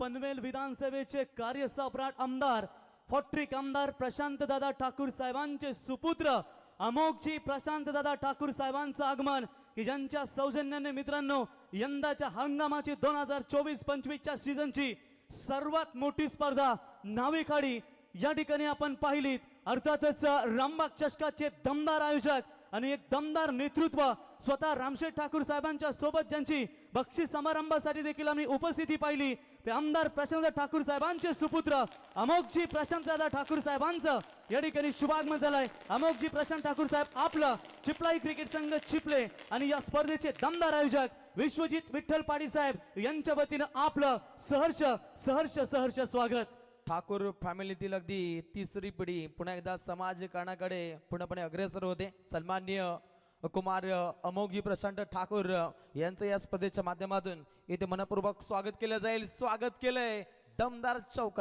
पनवेल विधानसभेचे कार्यसम्राट आमदार फॉट्रिक आमदार प्रशांत दादा ठाकूर साहेबांचे सुपुत्र अमोघजी प्रशांत दादा ठाकूर साहेबांचं आगमन की ज्यांच्या सौजन्याने मित्रांनो यंदाच्या हंगामाची दोन हजार चोवीस पंचवीसच्या सीझनची सर्वात मोठी स्पर्धा नाविकाडी या ठिकाणी आपण पाहिलीत. अर्थातच रामबाग चषकाचे दमदार आयोजक आणि एक दमदार नेतृत्व स्वतः रामशेठ ठाकूर साहेबांच्या सोबत ज्यांची बक्षीस समारंभासाठी देखील आम्ही उपस्थिती पाहिली ते आमदार प्रशांत ठाकूर साहेबांचे सुपुत्र अमोघजी प्रशांत दादा ठाकूर साहेबांचं या ठिकाणी शुभागमन झालंय. अमोघजी प्रशांत ठाकूर साहेब आपलं चिपलाई क्रिकेट संघ चिपले आणि या स्पर्धेचे दमदार आयोजक विश्वजित विठ्ठल पाडी साहेब यांच्या वतीनं आपलं सहर्ष सहर्ष सहर्ष स्वागत. ठाकूर फॅमिलीतील अगदी तिसरी पिढी पुन्हा एकदा समाजकारणाकडे पूर्णपणे अग्रेसर होते. सन्माननीय कुमार अमोघी प्रशांत ठाकूर यांचं या स्पर्धेच्या माध्यमातून इथे मनपूर्वक स्वागत केलं जाईल. स्वागत केलंय दमदार चौका